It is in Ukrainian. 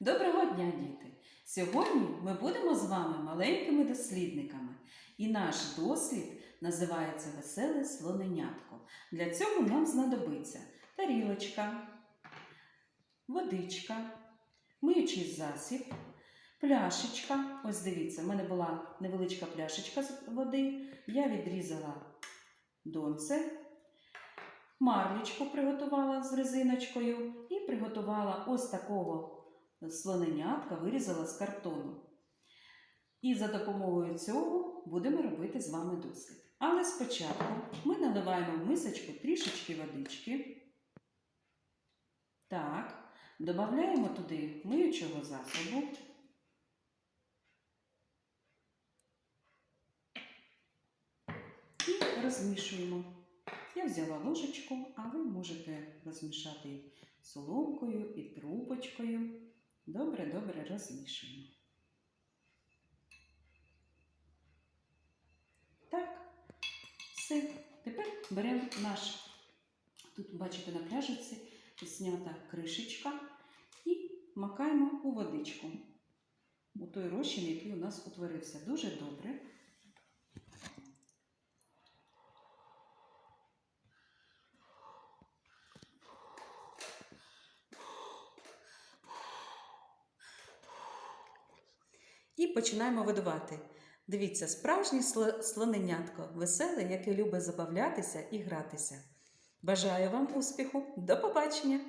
Доброго дня, діти! Сьогодні ми будемо з вами маленькими дослідниками. І наш дослід називається Веселе слоненятко. Для цього нам знадобиться тарілочка, водичка, миючий засіб, пляшечка. Ось дивіться, в мене була невеличка пляшечка з води. Я відрізала донце, марлічку приготувала з резиночкою і приготувала ось такого слоненятка, вирізала з картону. І за допомогою цього будемо робити з вами дослід. Але спочатку ми наливаємо в мисочку трішечки водички. Так, додаємо туди миючого засобу. І розмішуємо. Я взяла ложечку, а ви можете розмішати соломкою і трубочкою. Добре, добре розмішуємо. Так, все. Тепер беремо наш, тут бачите на пляжиці знята кришечка і макаємо у водичку. У той розчин, який у нас утворився. Дуже добре. І починаємо видувати. Дивіться, справжнє слоненятко, веселе, яке любить забавлятися і гратися. Бажаю вам успіху! До побачення!